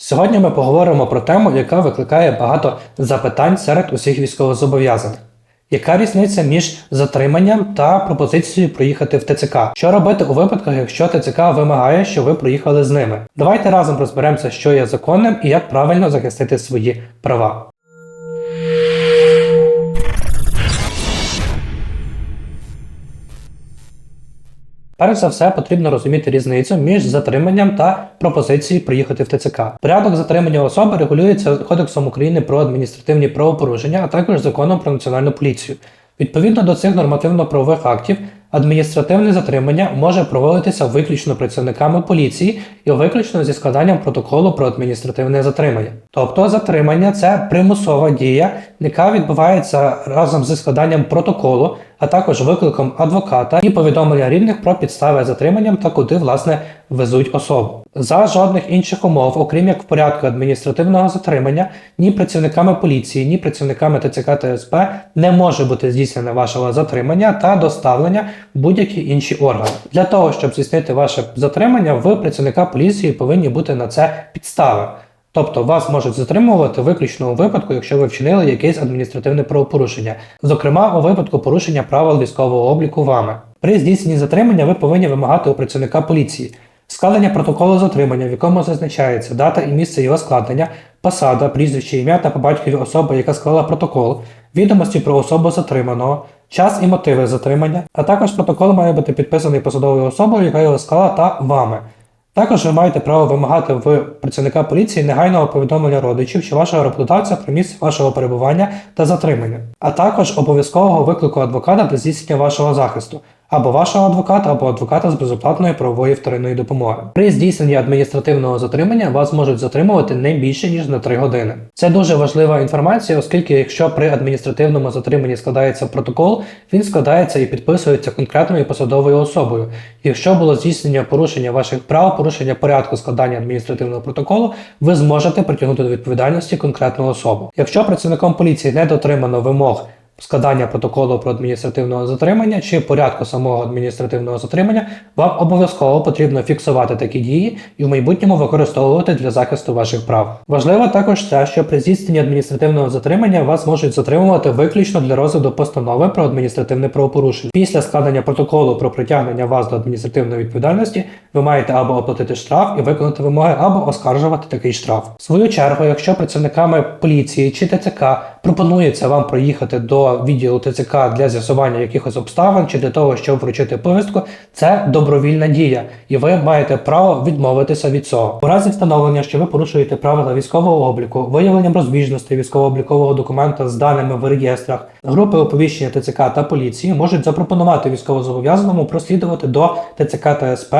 Сьогодні ми поговоримо про тему, яка викликає багато запитань серед усіх військовозобов'язаних. Яка різниця між затриманням та пропозицією проїхати в ТЦК? Що робити у випадках, якщо ТЦК вимагає, що ви проїхали з ними? Давайте разом розберемося, що є законним і як правильно захистити свої права. Перш за все, потрібно розуміти різницю між затриманням та пропозицією приїхати в ТЦК. Порядок затримання особи регулюється Кодексом України про адміністративні правопорушення, а також законом про національну поліцію. Відповідно до цих нормативно-правових актів, адміністративне затримання може проводитися виключно працівниками поліції і виключно зі складанням протоколу про адміністративне затримання. Тобто затримання це примусова дія, яка відбувається разом зі складанням протоколу, а також викликом адвоката і повідомлення рідних про підстави затримання та куди власне везуть особу. За жодних інших умов, окрім як в порядку адміністративного затримання, ні працівниками поліції, ні працівниками ТЦК та не може бути здійснене вашого затримання та доставлення будь-які інші органи. Для того, щоб здійснити ваше затримання, в працівника поліції повинні бути на це підстави. Тобто вас можуть затримувати виключно у випадку, якщо ви вчинили якесь адміністративне правопорушення, зокрема у випадку порушення правил військового обліку вами. При здійсненні затримання ви повинні вимагати у працівника поліції складення протоколу затримання, в якому зазначається дата і місце його складення, посада, прізвище, ім'я та по батькові особи, яка склала протокол, відомості про особу затриманого, час і мотиви затримання, а також протокол має бути підписаний посадовою особою, яка його склала та вами. Також ви маєте право вимагати в працівника поліції негайного повідомлення родичів чи вашого роботодавця про місце вашого перебування та затримання, а також обов'язкового виклику адвоката для здійснення вашого захисту, або вашого адвоката, або адвоката з безоплатної правової вторинної допомоги. При здійсненні адміністративного затримання вас можуть затримувати не більше ніж на 3 години. Це дуже важлива інформація, оскільки якщо при адміністративному затриманні складається протокол, він складається і підписується конкретною посадовою особою. Якщо було здійснення порушення ваших прав, порушення порядку складання адміністративного протоколу, ви зможете притягнути до відповідальності конкретну особу. Якщо працівником поліції не дотримано вимог складання протоколу про адміністративне затримання чи порядку самого адміністративного затримання, вам обов'язково потрібно фіксувати такі дії і в майбутньому використовувати для захисту ваших прав. Важливо також те, що при здійсненні адміністративного затримання вас можуть затримувати виключно для розгляду постанови про адміністративне правопорушення. Після складення протоколу про притягнення вас до адміністративної відповідальності, ви маєте або оплатити штраф і виконати вимоги, або оскаржувати такий штраф. В свою чергу, якщо працівниками поліції чи ТЦК пропонується вам проїхати до відділу ТЦК для з'ясування якихось обставин чи для того, щоб вручити повістку, це добровільна дія, і ви маєте право відмовитися від цього. У разі встановлення, що ви порушуєте правила військового обліку, виявленням розбіжностей військово-облікового документа з даними в реєстрах, групи оповіщення ТЦК та поліції можуть запропонувати військовозобов'язаному прослідувати до ТЦК та СП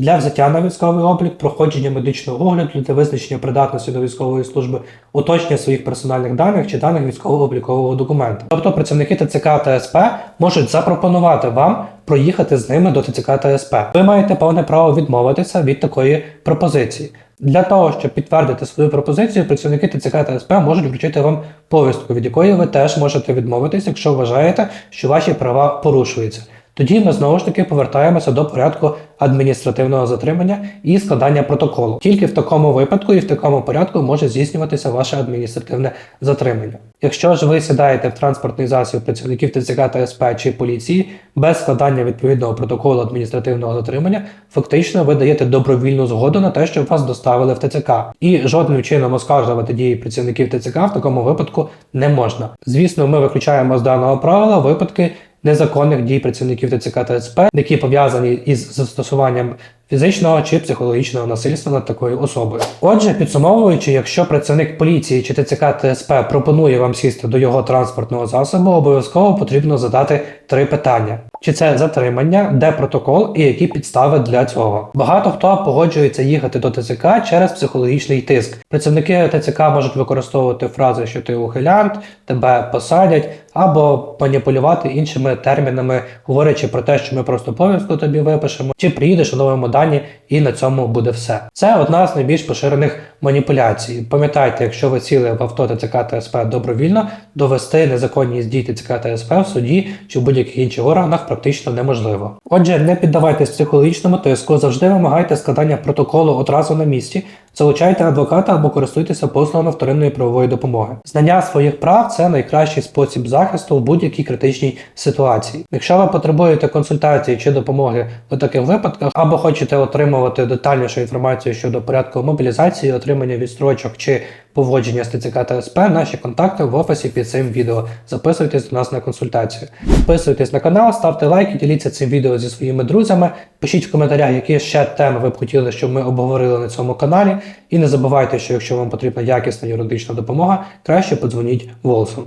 для взяття на військовий облік, проходження медичного огляду для визначення придатності до військової служби, уточнення своїх персональних даних чи даних військово-облікового документа. Тобто працівники ТЦК та СП можуть запропонувати вам проїхати з ними до ТЦК та СП. Ви маєте повне право відмовитися від такої пропозиції. Для того, щоб підтвердити свою пропозицію, працівники ТЦК та СП можуть вручити вам повістку, від якої ви теж можете відмовитися, якщо вважаєте, що ваші права порушуються. Тоді ми знову ж таки повертаємося до порядку адміністративного затримання і складання протоколу. Тільки в такому випадку і в такому порядку може здійснюватися ваше адміністративне затримання. Якщо ж ви сідаєте в транспортний засіб працівників ТЦК та СП чи поліції без складання відповідного протоколу адміністративного затримання, фактично ви даєте добровільну згоду на те, щоб вас доставили в ТЦК. І жодним чином оскаржувати дії працівників ТЦК в такому випадку не можна. Звісно, ми виключаємо з даного правила випадки незаконних дій працівників ТЦК та СП, які пов'язані із застосуванням фізичного чи психологічного насильства над такою особою. Отже, підсумовуючи, якщо працівник поліції чи ТЦК та СП пропонує вам сісти до його транспортного засобу, обов'язково потрібно задати три питання: чи це затримання, де протокол і які підстави для цього. Багато хто погоджується їхати до ТЦК через психологічний тиск. Працівники ТЦК можуть використовувати фрази, що ти ухилянт, тебе посадять, або маніпулювати іншими термінами, говорячи про те, що ми просто повістку тобі випишемо, чи приїдеш у новому дані, і на цьому буде все. Це одна з найбільш поширених маніпуляції. Пам'ятайте, якщо ви сіли в авто ТЦК та СП добровільно, довести незаконність дій ТЦК та СП в суді чи в будь-яких інших органах практично неможливо. Отже, не піддавайтесь психологічному тиску, завжди вимагайте складання протоколу одразу на місці, залучайте адвоката або користуйтеся послугами вторинної правової допомоги. Знання своїх прав це найкращий спосіб захисту в будь-якій критичній ситуації. Якщо ви потребуєте консультації чи допомоги у таких випадках, або хочете отримувати детальнішу інформацію щодо порядку мобілізації, отримання відстрочок чи поводження з ТЦК та СП, наші контакти в описі під цим відео. Записуйтесь до нас на консультацію. Підписуйтесь на канал, ставте лайки, діліться цим відео зі своїми друзями. Пишіть в коментарях, які ще теми ви б хотіли, щоб ми обговорили на цьому каналі. І не забувайте, що якщо вам потрібна якісна юридична допомога, краще подзвоніть голосом.